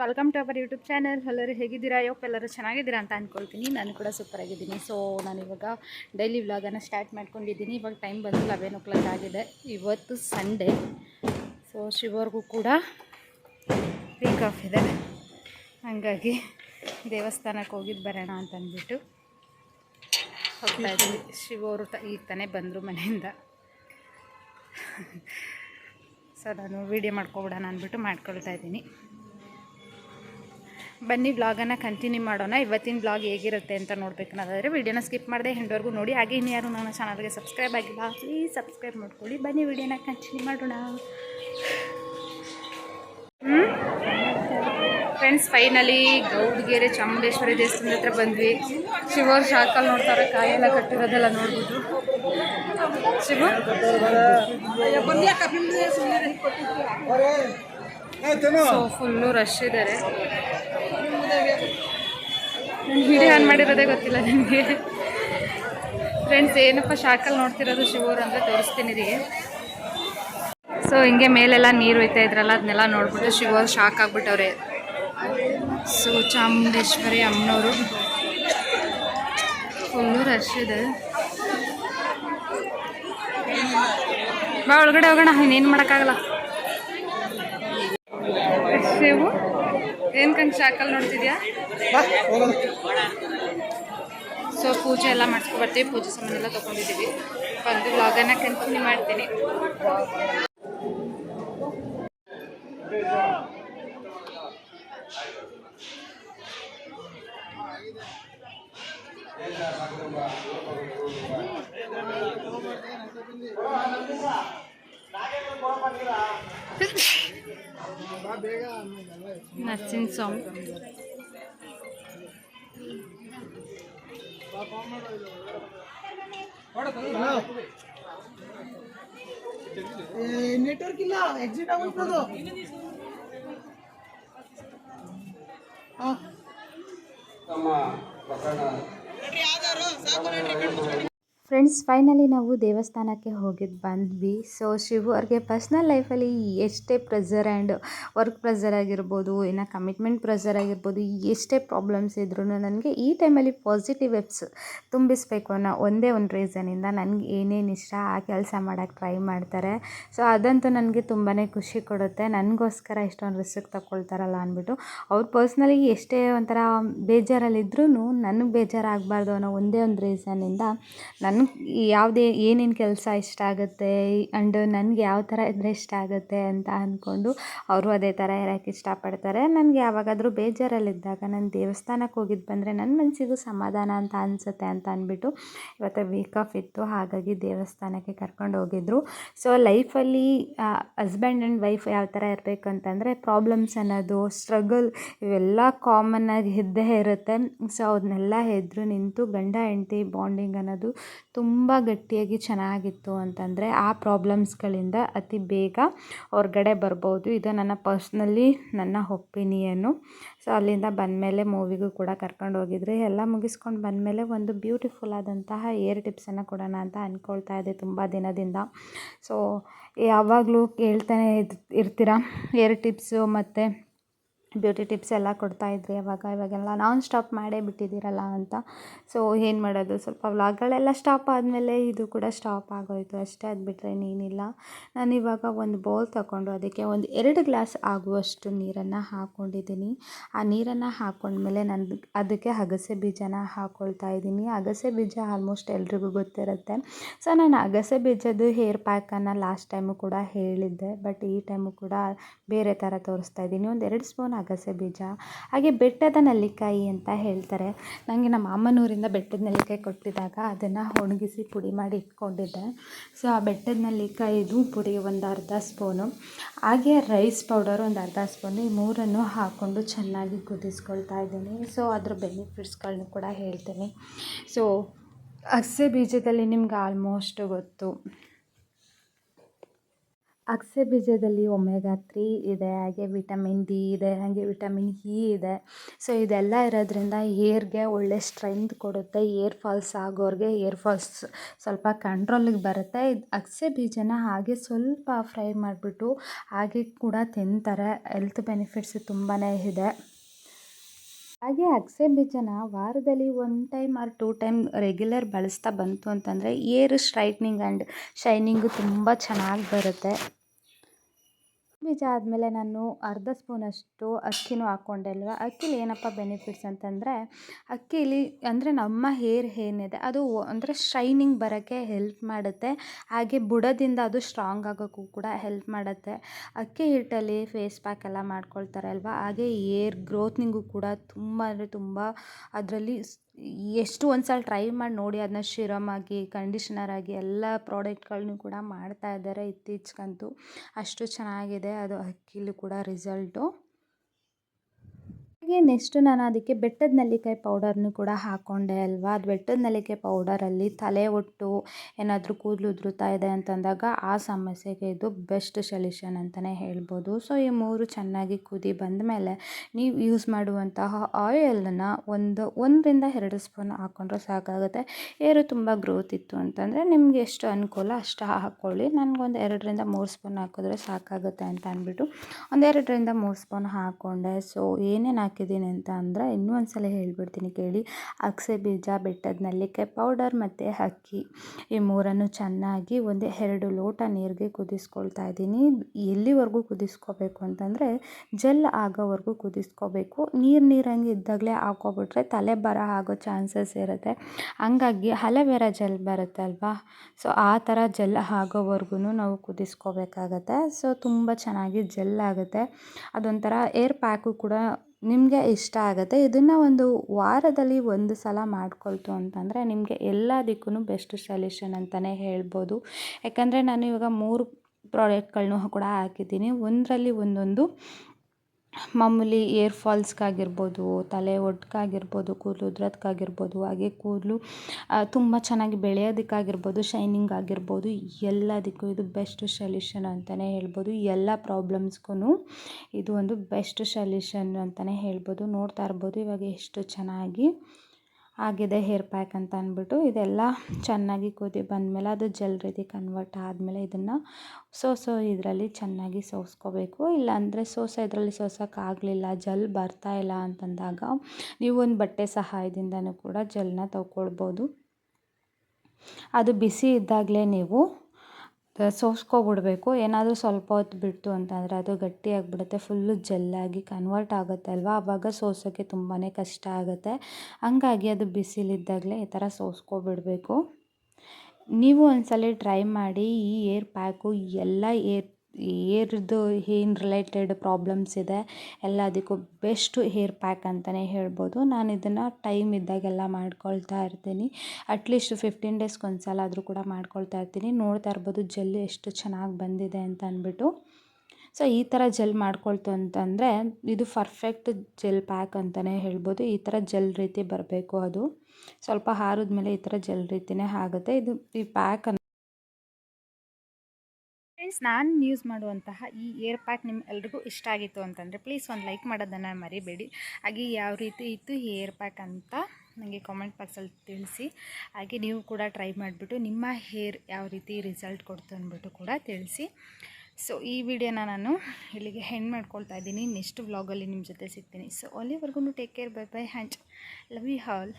Welcome to our YouTube channel ಎಲ್ಲರೂ ಹೇಗಿದ್ದೀರಾ? ಯೋಪ್ ಎಲ್ಲರೂ ಚೆನ್ನಾಗಿದ್ದೀರಾ ಅಂತ ಅಂದ್ಕೊಳ್ತೀನಿ ನಾನು ಕೂಡ ಸೂಪರ್ ಆಗಿದ್ದೀನಿ. ಸೊ ಇವಾಗ ಡೈಲಿ ವ್ಲಾಗನ್ನು ಸ್ಟಾರ್ಟ್ ಮಾಡ್ಕೊಂಡಿದ್ದೀನಿ. ಇವಾಗ ಟೈಮ್ ಬಂದು ಲೆವೆನ್ ಓ ಕ್ಲಾಕ್ ಆಗಿದೆ. ಇವತ್ತು ಸಂಡೇ ಸೊ ಶಿವರ್ಗೂ ಕೂಡ ವೀಕ್ ಆಫ್ ಇದೆ. ಹಾಗಾಗಿ ದೇವಸ್ಥಾನಕ್ಕೆ ಹೋಗಿದ್ದು ಬರೋಣ ಅಂತ ಅಂದ್ಬಿಟ್ಟು ಹೋಗ್ತಾ ಇದ್ದೀವಿ ಶಿವರು ತ ಈಗ ತಾನೇ ಬಂದರು ಮನೆಯಿಂದ. ಸೊ ನಾನು ವೀಡಿಯೋ ಮಾಡ್ಕೊಬಿಡೋಣ ಅಂದ್ಬಿಟ್ಟು ಮಾಡ್ಕೊಳ್ತಾ ಇದ್ದೀನಿ. ಬನ್ನಿ ವ್ಲಾಗನ್ನು ಕಂಟಿನ್ಯೂ ಮಾಡೋಣ. ಇವತ್ತಿನ ವ್ಲಾಗ್ ಹೇಗಿರುತ್ತೆ ಅಂತ ನೋಡ್ಬೇಕು ಅನ್ನೋದಾದರೆ ವೀಡಿಯೋನ ಸ್ಕಿಪ್ ಮಾಡಿದೆ ಹೆಂಡವರೆಗೂ ನೋಡಿ. ಹಾಗೆ ಇನ್ನು ಯಾರು ನನ್ನ ಚಾನಲ್ಗೆ ಸಬ್ಸ್ಕ್ರೈಬ್ ಆಗಿಲ್ಲ ಪ್ಲೀಸ್ ಸಬ್ಸ್ಕ್ರೈಬ್ ಮಾಡ್ಕೊಳ್ಳಿ. ಬನ್ನಿ ವೀಡಿಯೋನ ಕಂಟಿನ್ಯೂ ಮಾಡೋಣ. ಫ್ರೆಂಡ್ಸ್ ಫೈನಲಿ ಗೌಡ್ಗೆರೆ ಚಾಮುಂಡೇಶ್ವರಿ ದೇವಸ್ಥಾನದ ಹತ್ರ ಬಂದ್ವಿ. ಶಿವರ್ ಶಾಕಲ್ಲಿ ನೋಡ್ತಾರೆ ಕಾಯೆಲ್ಲ ಕಟ್ಟಿರೋದೆಲ್ಲ ನೋಡ್ಬಿಟ್ಟು ಶಿವ? ಫುಲ್ಲು ರಶ್ ಇದ್ದಾರೆ ನಾನು ವಿಡಿಯೋ ಆನ್ ಮಾಡಿರೋದೇ ಗೊತ್ತಿಲ್ಲ ನಿಮಗೆ. ಫ್ರೆಂಡ್ಸ್ ಏನಪ್ಪ ಶಾಕಲ್ಲಿ ನೋಡ್ತಿರೋದು ಶಿವೂರು ಅಂತ ತೋರಿಸ್ತೀನಿ ರೀ ಸೊ ಹಿಂಗೆ ಮೇಲೆಲ್ಲ ನೀರು ಹೋಯ್ತಾ ಇದ್ರಲ್ಲ, ಅದನ್ನೆಲ್ಲ ನೋಡ್ಬಿಟ್ಟು ಶಿವೂರು ಶಾಕ್ ಆಗ್ಬಿಟ್ಟವ್ರೆ. ಸೊ ಚಾಮುಂಡೇಶ್ವರಿ ಅಮ್ಮನವರು. ಫುಲ್ಲು ರಶ್ ಇದೆ. ಬಾ, ಒಳಗಡೆ ಹೋಗೋಣ, ಇನ್ನೇನು ಮಾಡೋಕ್ಕಾಗಲ್ಲ. ಶಿವು? ಏನು ಕಂಗೆ ಶಾಕಲ್ಲಿ ನೋಡ್ತಿದ್ಯಾ? ಸೊ ಪೂಜೆ ಎಲ್ಲ ಮಾಡ್ಸ್ಕೊ ಬರ್ತೀವಿ. ಪೂಜೆ ಸಾಮಾನು ಎಲ್ಲ ತೊಗೊಂಡಿದ್ದೀವಿ. ಬಂದು ವ್ಲಾಗನ್ನು ಕಂಟಿನ್ಯೂ ಮಾಡ್ತೀನಿ. ನರ್ಸಿಂಗ್ ಸ್ವಾಮಿ. ನೆಟ್ವರ್ಕ್ ಇಲ್ಲ ಎಕ್ಸಿಟ್ ಆಗುತ್ತದು ಫ್ರೆಂಡ್ಸ್, ಫೈನಲಿ ನಾವು ದೇವಸ್ಥಾನಕ್ಕೆ ಹೋಗಿದ್ದು ಬಂದ್ವಿ. ಸೊ ಶಿವು ಅವ್ರಿಗೆ ಪರ್ಸ್ನಲ್ ಲೈಫಲ್ಲಿ ಎಷ್ಟೇ ಪ್ರೆಸರ್ ಆ್ಯಂಡ್ ವರ್ಕ್ ಪ್ರೆಸರ್ ಆಗಿರ್ಬೋದು, ಇನ್ನು ಕಮಿಟ್ಮೆಂಟ್ ಪ್ರೆಸರ್ ಆಗಿರ್ಬೋದು, ಎಷ್ಟೇ ಪ್ರಾಬ್ಲಮ್ಸ್ ಇದ್ರೂ ನನಗೆ ಈ ಟೈಮಲ್ಲಿ ಪಾಸಿಟಿವ್ ವೆಬ್ಸ್ ತುಂಬಿಸ್ಬೇಕು ಅನ್ನೋ ಒಂದೇ ಒಂದು ರೀಸನಿಂದ ನನಗೆ ಏನೇನು ಇಷ್ಟ ಆ ಕೆಲಸ ಮಾಡೋಕ್ಕೆ ಟ್ರೈ ಮಾಡ್ತಾರೆ. ಸೊ ಅದಂತೂ ನನಗೆ ತುಂಬಾ ಖುಷಿ ಕೊಡುತ್ತೆ. ನನಗೋಸ್ಕರ ಇಷ್ಟೊಂದು ರಿಸ್ಕ್ ತಗೊಳ್ತಾರಲ್ಲ ಅಂದ್ಬಿಟ್ಟು, ಅವ್ರು ಪರ್ಸ್ನಲಿ ಎಷ್ಟೇ ಒಂಥರ ಬೇಜಾರಲ್ಲಿದ್ರೂ ನನಗೆ ಬೇಜಾರಾಗಬಾರ್ದು ಅನ್ನೋ ಒಂದೇ ಒಂದು ರೀಸನಿಂದ ನನಗೆ ಯಾವುದೇ ಏನೇನು ಕೆಲಸ ಇಷ್ಟ ಆಗುತ್ತೆ ಆ್ಯಂಡ್ ನನಗೆ ಯಾವ ಥರ ಇದ್ದರೆ ಇಷ್ಟ ಆಗುತ್ತೆ ಅಂತ ಅಂದ್ಕೊಂಡು ಅವರು ಅದೇ ಥರ ಇರೋಕ್ಕೆ ಇಷ್ಟಪಡ್ತಾರೆ. ನನಗೆ ಯಾವಾಗಾದರೂ ಬೇಜಾರಲ್ಲಿದ್ದಾಗ ನಾನು ದೇವಸ್ಥಾನಕ್ಕೆ ಹೋಗಿದ್ದು ಬಂದರೆ ನನ್ನ ಮನಸ್ಸಿಗೂ ಸಮಾಧಾನ ಅಂತ ಅನಿಸುತ್ತೆ ಅಂತ ಅಂದ್ಬಿಟ್ಟು ಇವತ್ತು ವೀಕ್ ಆಫ್ ಇತ್ತು, ಹಾಗಾಗಿ ದೇವಸ್ಥಾನಕ್ಕೆ ಕರ್ಕೊಂಡು ಹೋಗಿದ್ರು. ಸೊ ಲೈಫಲ್ಲಿ ಹಸ್ಬೆಂಡ್ ಆ್ಯಂಡ್ ವೈಫ್ ಯಾವ ಥರ ಇರಬೇಕು ಅಂತಂದರೆ ಪ್ರಾಬ್ಲಮ್ಸ್ ಅನ್ನೋದು ಸ್ಟ್ರಗಲ್ ಇವೆಲ್ಲ ಕಾಮನ್ ಆಗಿ ಇದ್ದೇ ಇರುತ್ತೆ. ಸೊ ಅದನ್ನೆಲ್ಲ ಹೆದ್ರು ನಿಂತು ಗಂಡ, ಹೆಂಡತಿ ಬಾಂಡಿಂಗ್ ಅನ್ನೋದು ತುಂಬ ಗಟ್ಟಿಯಾಗಿ ಚೆನ್ನಾಗಿತ್ತು ಅಂತಂದರೆ ಆ ಪ್ರಾಬ್ಲಮ್ಸ್ಗಳಿಂದ ಅತಿ ಬೇಗ ಹೊರಗಡೆ ಬರ್ಬೋದು. ಇದು ನನ್ನ ಪರ್ಸ್ನಲಿ ನನ್ನ ಒಪಿನಿಯನ್ನು ಸೊ, ಅಲ್ಲಿಂದ ಬಂದಮೇಲೆ ಮೂವಿಗೂ ಕೂಡ ಕರ್ಕೊಂಡು ಹೋಗಿದ್ರೆ. ಎಲ್ಲ ಮುಗಿಸ್ಕೊಂಡು ಬಂದಮೇಲೆ ಒಂದು ಬ್ಯೂಟಿಫುಲ್ ಆದಂತಹ ಏರ್ ಟಿಪ್ಸನ್ನು ಕೊಡೋಣ ಅಂತ ಅಂದ್ಕೊಳ್ತಾ ಇದ್ದೆ ತುಂಬ ದಿನದಿಂದ. ಸೊ, ಯಾವಾಗಲೂ ಕೇಳ್ತಾನೆ ಇರ್ತೀರ? ಏರ್ ಟಿಪ್ಸು ಮತ್ತು ಬ್ಯೂಟಿ ಟಿಪ್ಸ್ ಎಲ್ಲ ಕೊಡ್ತಾಯಿದ್ರಿ ಅವಾಗ, ಇವಾಗೆಲ್ಲ ನಾನ್ ಸ್ಟಾಪ್ ಮಾಡೇ ಬಿಟ್ಟಿದ್ದೀರಲ್ಲ ಅಂತ. ಸೊ ಏನು ಮಾಡೋದು? ಸ್ವಲ್ಪ ವ್ಲಾಗ್ಗಳೆಲ್ಲ ಸ್ಟಾಪ್ ಆದಮೇಲೆ ಇದು ಕೂಡ ಸ್ಟಾಪ್ ಆಗೋಯ್ತು. ಅಷ್ಟೇ ಅದು ಬಿಟ್ಟರೆ ಇನ್ನೇನಿಲ್ಲ. ನಾನು ಇವಾಗ ಒಂದು ಬೌಲ್ ತಗೊಂಡು ಅದಕ್ಕೆ ಒಂದು ಎರಡು ಗ್ಲಾಸ್ ಆಗುವಷ್ಟು ನೀರನ್ನು ಹಾಕ್ಕೊಂಡಿದ್ದೀನಿ ಆ ನೀರನ್ನು ಹಾಕ್ಕೊಂಡ್ಮೇಲೆ ನಾನು ಅದಕ್ಕೆ ಅಗಸೆ ಬೀಜನ ಹಾಕ್ಕೊಳ್ತಾ ಇದ್ದೀನಿ. ಅಗಸೆ ಬೀಜ ಆಲ್ಮೋಸ್ಟ್ ಎಲ್ರಿಗೂ ಗೊತ್ತಿರುತ್ತೆ. ಸೊ ನಾನು ಅಗಸೆ ಬೀಜದ್ದು ಹೇರ್ ಪ್ಯಾಕನ್ನು ಲಾಸ್ಟ್ ಟೈಮು ಕೂಡ ಹೇಳಿದ್ದೆ. ಬಟ್ ಈ ಟೈಮು ಕೂಡ ಬೇರೆ ಥರ ತೋರಿಸ್ತಾ ಇದ್ದೀನಿ. ಒಂದು ಎರಡು ಸ್ಪೂನ್ ಅಗಸೆ ಬೀಜ, ಹಾಗೆ ಬೆಟ್ಟದ ನೆಲ್ಲಿಕಾಯಿ ಅಂತ ಹೇಳ್ತಾರೆ. ನನಗೆ ನಮ್ಮ ಅಮ್ಮನೂರಿಂದ ಬೆಟ್ಟದ ನೆಲ್ಲಿಕಾಯಿ ಕೊಟ್ಟಿದ್ದಾಗ ಅದನ್ನು ಒಣಗಿಸಿ ಪುಡಿ ಮಾಡಿ ಇಟ್ಕೊಂಡಿದ್ದೆ. ಸೊ ಆ ಬೆಟ್ಟದ ನೆಲ್ಲಿಕಾಯಿದು ಪುಡಿ ಒಂದು ಅರ್ಧ ಸ್ಪೂನು, ಹಾಗೆ ರೈಸ್ ಪೌಡರ್ ಒಂದು ಅರ್ಧ ಸ್ಪೂನು, ಈ ಮೂರನ್ನು ಹಾಕ್ಕೊಂಡು ಚೆನ್ನಾಗಿ ಕುದಿಸ್ಕೊಳ್ತಾ ಇದ್ದೀನಿ. ಸೊ ಅದ್ರ ಬೆನಿಫಿಟ್ಸ್ಗಳನ್ನೂ ಕೂಡ ಹೇಳ್ತೀನಿ. ಸೊ ಅಗಸೆ ಬೀಜದಲ್ಲಿ ನಿಮ್ಗೆ ಆಲ್ಮೋಸ್ಟ್ ಗೊತ್ತು. ಅಗಸೆ ಬೀಜದಲ್ಲಿ ಒಮೆಗಾ ತ್ರೀ ಇದೆ, ಹಾಗೆ ವಿಟಮಿನ್ ಡಿ ಇದೆ, ಹಾಗೆ ವಿಟಮಿನ್ ಇ ಇದೆ. ಸೊ ಇದೆಲ್ಲ ಇರೋದ್ರಿಂದ ಏರ್ಗೆ ಒಳ್ಳೆ ಸ್ಟ್ರೆಂತ್ ಕೊಡುತ್ತೆ. ಏರ್ ಫಾಲ್ಸ್ ಆಗೋರಿಗೆ ಏರ್ ಫಾಲ್ಸ್ ಸ್ವಲ್ಪ ಕಂಟ್ರೋಲಿಗೆ ಬರುತ್ತೆ. ಇದು ಅಗಸೆ ಬೀಜನ ಹಾಗೆ ಸ್ವಲ್ಪ ಫ್ರೈ ಮಾಡಿಬಿಟ್ಟು ಹಾಗೆ ಕೂಡ ತಿಂತಾರೆ. ಹೆಲ್ತ್ ಬೆನಿಫಿಟ್ಸ್ ತುಂಬಾ ಇದೆ. ಹಾಗೆ ಅಗಸೆ ಬೀಜನ ವಾರದಲ್ಲಿ one time or two time regular ಬಳಸ್ತಾ ಬಂತು ಅಂತಂದರೆ ಏರ್ ಸ್ಟ್ರೈಟ್ನಿಂಗ್ ಆ್ಯಂಡ್ ಶೈನಿಂಗು ತುಂಬ ಚೆನ್ನಾಗಿ ಬರುತ್ತೆ. ಬೀಜ ಆದಮೇಲೆ ನಾನು ಅರ್ಧ ಸ್ಪೂನಷ್ಟು ಅಕ್ಕಿನೂ ಹಾಕ್ಕೊಂಡೆ ಅಲ್ವಾ ಅಕ್ಕಿಲಿ ಏನಪ್ಪ ಬೆನಿಫಿಟ್ಸ್ ಅಂತಂದರೆ, ಅಕ್ಕಿಲಿ ಅಂದರೆ ನಮ್ಮ ಹೇರ್ ಏನಿದೆ, ಅದು ಅಂದರೆ ಶೈನಿಂಗ್ ಬರೋಕ್ಕೆ ಹೆಲ್ಪ್ ಮಾಡುತ್ತೆ. ಹಾಗೆ ಬುಡದಿಂದ ಅದು ಸ್ಟ್ರಾಂಗ್ ಆಗೋಕ್ಕೂ ಕೂಡ ಹೆಲ್ಪ್ ಮಾಡುತ್ತೆ. ಅಕ್ಕಿ ಹಿಟ್ಟಲ್ಲಿ ಫೇಸ್ ಪ್ಯಾಕ್ ಎಲ್ಲ ಮಾಡ್ಕೊಳ್ತಾರೆ ಅಲ್ವಾ ಹಾಗೆ ಏರ್ ಗ್ರೋತ್ನಿಂಗು ಕೂಡ ತುಂಬ ಅಂದರೆ ತುಂಬ ಅದರಲ್ಲಿ ಎಷ್ಟು ಒಂದು ಸಲ ಟ್ರೈ ಮಾಡಿ ನೋಡಿ ಅದನ್ನ ಶಿರಮ್ ಆಗಿ ಕಂಡೀಷ್ನರ್ ಆಗಿ ಎಲ್ಲ ಪ್ರಾಡಕ್ಟ್ಗಳನ್ನು ಕೂಡ ಮಾಡ್ತಾ ಇದ್ದಾರೆ ಇತ್ತೀಚೆಗಂತೂ. ಅಷ್ಟು ಚೆನ್ನಾಗಿದೆ ಅದು ಅಕ್ಕಿಲೂ ಕೂಡ ರಿಸಲ್ಟು ಹಾಗೆ ನೆಕ್ಸ್ಟು ನಾನು ಅದಕ್ಕೆ ಬೆಟ್ಟದ ನೆಲ್ಲಿಕಾಯಿ ಪೌಡರ್ನು ಕೂಡ ಹಾಕ್ಕೊಂಡೆ ಅಲ್ವಾ? ಅದು ಬೆಟ್ಟದ ನೆಲ್ಲಿಕಾಯಿ ಪೌಡರಲ್ಲಿ ತಲೆ ಒಟ್ಟು ಏನಾದರೂ ಕೂದಲು ಉದುರುತ್ತಾ ಇದೆ ಅಂತಂದಾಗ ಆ ಸಮಸ್ಯೆಗೆ ಇದು ಬೆಸ್ಟ್ ಸೊಲ್ಯೂಷನ್ ಅಂತಲೇ ಹೇಳ್ಬೋದು. ಸೊ ಈ ಮೂರು ಚೆನ್ನಾಗಿ ಕುದಿ ಬಂದ ಮೇಲೆ ನೀವು ಯೂಸ್ ಮಾಡುವಂತಹ ಆಯಿಲನ್ನು ಒಂದು ಒಂದರಿಂದ ಎರಡು ಸ್ಪೂನ್ ಹಾಕ್ಕೊಂಡ್ರೆ ಸಾಕಾಗುತ್ತೆ. ಏರು ತುಂಬ ಗ್ರೋತ್ ಇತ್ತು ಅಂತಂದರೆ ನಿಮಗೆ ಎಷ್ಟು ಅನುಕೂಲ ಅಷ್ಟು ಹಾಕ್ಕೊಳ್ಳಿ ನನಗೊಂದು ಎರಡರಿಂದ ಮೂರು ಸ್ಪೂನ್ ಹಾಕಿದ್ರೆ ಸಾಕಾಗುತ್ತೆ ಅಂತ ಅಂದ್ಬಿಟ್ಟು ಒಂದೆರಡರಿಂದ ಮೂರು ಸ್ಪೂನ್ ಹಾಕ್ಕೊಂಡೆ ಸೊ ಏನೇನು ಹಾಕಿದ್ದೀನಿ ಅಂತ ಅಂದರೆ ಇನ್ನೂ ಒಂದು ಸಲ ಹೇಳ್ಬಿಡ್ತೀನಿ ಕೇಳಿ. ಅಗಸೆ ಬೀಜ, ಬೆಟ್ಟದ ನಲ್ಲಿಕಾಯಿ ಪೌಡರ್ ಮತ್ತು ಅಕ್ಕಿ. ಈ ಮೂರನ್ನು ಚೆನ್ನಾಗಿ ಒಂದು ಎರಡು ಲೋಟ ನೀರಿಗೆ ಕುದಿಸ್ಕೊಳ್ತಾ ಇದ್ದೀನಿ. ಎಲ್ಲಿವರೆಗೂ ಕುದಿಸ್ಕೋಬೇಕು ಅಂತಂದರೆ ಜೆಲ್ ಆಗೋವರೆಗೂ ಕುದಿಸ್ಕೋಬೇಕು. ನೀರು ನೀರಂಗೆ ಇದ್ದಾಗಲೇ ಹಾಕೋಬಿಟ್ರೆ ತಲೆ ಬರ ಆಗೋ ಚಾನ್ಸಸ್ ಇರುತ್ತೆ. ಹಂಗಾಗಿ ಹಲವೆರ ಜೆಲ್ ಬರುತ್ತಲ್ವಾ ಸೊ, ಆ ಥರ ಜೆಲ್ ಆಗೋವರೆಗೂ ನಾವು ಕುದಿಸ್ಕೋಬೇಕಾಗತ್ತೆ. ಸೊ, ತುಂಬ ಚೆನ್ನಾಗಿ ಜೆಲ್ ಆಗುತ್ತೆ. ಅದೊಂಥರ ಏರ್ ಪ್ಯಾಕು ಕೂಡ ನಿಮಗೆ ಇಷ್ಟ ಆಗುತ್ತೆ. ಇದನ್ನು ಒಂದು ವಾರದಲ್ಲಿ ಒಂದು ಸಲ ಮಾಡ್ಕೊಳ್ತು ಅಂತಂದರೆ ನಿಮಗೆ ಎಲ್ಲದಕ್ಕೂ ಬೆಸ್ಟ್ ಸೊಲ್ಯೂಷನ್ ಅಂತಲೇ ಹೇಳ್ಬೋದು. ಯಾಕಂದರೆ ನಾನು ಇವಾಗ ಮೂರು ಪ್ರಾಡಕ್ಟ್ಗಳನ್ನೂ ಕೂಡ ಹಾಕಿದ್ದೀನಿ. ಒಂದರಲ್ಲಿ ಒಂದೊಂದು ಮಾಮೂಲಿ ಏರ್ ಫಾಲ್ಸ್ಗಾಗಿರ್ಬೋದು, ತಲೆ ಒಡ್ಕಾಗಿರ್ಬೋದು ಕೂದಲು ಉದ್ರೋದಕ್ಕಾಗಿರ್ಬೋದು ಹಾಗೆ ಕೂದಲು ತುಂಬ ಚೆನ್ನಾಗಿ ಬೆಳೆಯೋದಕ್ಕಾಗಿರ್ಬೋದು ಶೈನಿಂಗ್ ಆಗಿರ್ಬೋದು ಎಲ್ಲದಕ್ಕೂ ಇದು ಬೆಸ್ಟ್ ಸೊಲ್ಯೂಷನ್ ಅಂತಲೇ ಹೇಳ್ಬೋದು. ಎಲ್ಲ ಪ್ರಾಬ್ಲಮ್ಸ್ಗೂ ಇದು ಒಂದು ಬೆಸ್ಟ್ ಸೊಲ್ಯೂಷನ್ ಅಂತಲೇ ಹೇಳ್ಬೋದು. ನೋಡ್ತಾ ಇರ್ಬೋದು ಇವಾಗ ಎಷ್ಟು ಚೆನ್ನಾಗಿ. ಆಗಿದೆ ಹೇರ್ ಪ್ಯಾಕ್ ಅಂತ ಅಂದ್ಬಿಟ್ಟು. ಇದೆಲ್ಲ ಚೆನ್ನಾಗಿ ಕುದಿ ಬಂದಮೇಲೆ ಅದು ಜೆಲ್ ರೀತಿ ಕನ್ವರ್ಟ್ ಆದಮೇಲೆ ಇದನ್ನು ಸೋಸೋ ಇದರಲ್ಲಿ ಚೆನ್ನಾಗಿ ಸೋಸ್ಕೋಬೇಕು. ಇಲ್ಲಾಂದರೆ ಸೋಸೋ ಇದರಲ್ಲಿ ಸೋಸೋಕ್ಕಾಗಲಿಲ್ಲ ಜೆಲ್ ಬರ್ತಾ ಇಲ್ಲ ಅಂತಂದಾಗ ನೀವು ಒಂದು ಬಟ್ಟೆ ಸಹಾಯದಿಂದನೂ ಕೂಡ ಜೆಲ್ನ ತಗೊಳ್ಬೋದು. ಅದು ಬಿಸಿ ಇದ್ದಾಗಲೇ ನೀವು ಸೋಸ್ಕೊಬಿಡ್ಬೇಕು. ಏನಾದರೂ ಸ್ವಲ್ಪ ಹೊತ್ತು ಬಿಡ್ತು ಅಂತಂದರೆ ಅದು ಗಟ್ಟಿಯಾಗಿಬಿಡುತ್ತೆ ಫುಲ್ಲು ಜೆಲ್ಲಾಗಿ ಕನ್ವರ್ಟ್ ಆಗುತ್ತೆ ಅಲ್ವಾ? ಆವಾಗ ಸೋಸೋಕ್ಕೆ ತುಂಬಾ ಕಷ್ಟ ಆಗುತ್ತೆ. ಹಂಗಾಗಿ ಅದು ಬಿಸಿಲಿದ್ದಾಗಲೇ ಈ ಥರ ಸೋಸ್ಕೊಬಿಡಬೇಕು. ನೀವು ಒಂದ್ಸಲ ಟ್ರೈ ಮಾಡಿ ಈ ಏರ್ ಪ್ಯಾಕು ಎಲ್ಲ ಏರ್ ಏರ್ದು ಏನು ರಿಲೇಟೆಡ್ ಪ್ರಾಬ್ಲಮ್ಸ್ ಇದೆ ಎಲ್ಲದಕ್ಕೂ ಬೆಸ್ಟು ಹೇರ್ ಪ್ಯಾಕ್ ಅಂತಲೇ ಹೇಳ್ಬೋದು. ನಾನು ಇದನ್ನು ಟೈಮ್ ಇದ್ದಾಗೆಲ್ಲ ಮಾಡ್ಕೊಳ್ತಾ ಇರ್ತೀನಿ. ಅಟ್ಲೀಸ್ಟ್ ಫಿಫ್ಟೀನ್ ಡೇಸ್ಗೆ ಒಂದು ಸಲ ಆದರೂ ಕೂಡ ಮಾಡ್ಕೊಳ್ತಾ ಇರ್ತೀನಿ. ನೋಡ್ತಾ ಇರ್ಬೋದು ಜೆಲ್ ಎಷ್ಟು ಚೆನ್ನಾಗಿ ಬಂದಿದೆ ಅಂತ ಅಂದ್ಬಿಟ್ಟು. ಸೊ ಈ ಥರ ಜೆಲ್ ಮಾಡ್ಕೊಳ್ತು ಅಂತಂದರೆ ಇದು ಪರ್ಫೆಕ್ಟ್ ಜೆಲ್ ಪ್ಯಾಕ್ ಅಂತಲೇ ಹೇಳ್ಬೋದು. ಈ ಥರ ಜೆಲ್ ರೀತಿ ಬರಬೇಕು ಅದು. ಸ್ವಲ್ಪ ಹಾರಿದ ಮೇಲೆ ಈ ಥರ ಜೆಲ್ ರೀತಿಯೇ ಆಗುತ್ತೆ. ಇದು ಈ ಪ್ಯಾಕ್ ಫ್ರೆಂಡ್ಸ್, ನಾನು ಯೂಸ್ ಮಾಡುವಂತಹ ಈ ಏರ್ ಪ್ಯಾಕ್ ನಿಮ್ಮ ಎಲ್ರಿಗೂ ಇಷ್ಟ ಆಗಿತ್ತು ಅಂತಂದರೆ ಪ್ಲೀಸ್ ಒಂದು ಲೈಕ್ ಮಾಡೋದನ್ನು ಮರಿಬೇಡಿ. ಹಾಗೆ ಯಾವ ರೀತಿ ಇತ್ತು ಈ ಏರ್ ಪ್ಯಾಕ್ ಅಂತ ನನಗೆ ಕಾಮೆಂಟ್ ಬಾಕ್ಸಲ್ಲಿ ತಿಳಿಸಿ. ಹಾಗೆ ನೀವು ಕೂಡ ಟ್ರೈ ಮಾಡಿಬಿಟ್ಟು ನಿಮ್ಮ ಹೇರ್ ಯಾವ ರೀತಿ ರಿಸಲ್ಟ್ ಕೊಡ್ತು ಅಂದ್ಬಿಟ್ಟು ಕೂಡ ತಿಳಿಸಿ. ಸೊ ಈ ವಿಡಿಯೋನ ನಾನು ಇಲ್ಲಿಗೆ ಹೆಣ್ಣು ಮಾಡ್ಕೊಳ್ತಾ ಇದ್ದೀನಿ. ನೆಕ್ಸ್ಟ್ ವ್ಲಾಗಲ್ಲಿ ನಿಮ್ಮ ಜೊತೆ ಸಿಗ್ತೀನಿ. ಸೊ ಅಲ್ಲಿವರೆಗೂ take care bye bye and love you all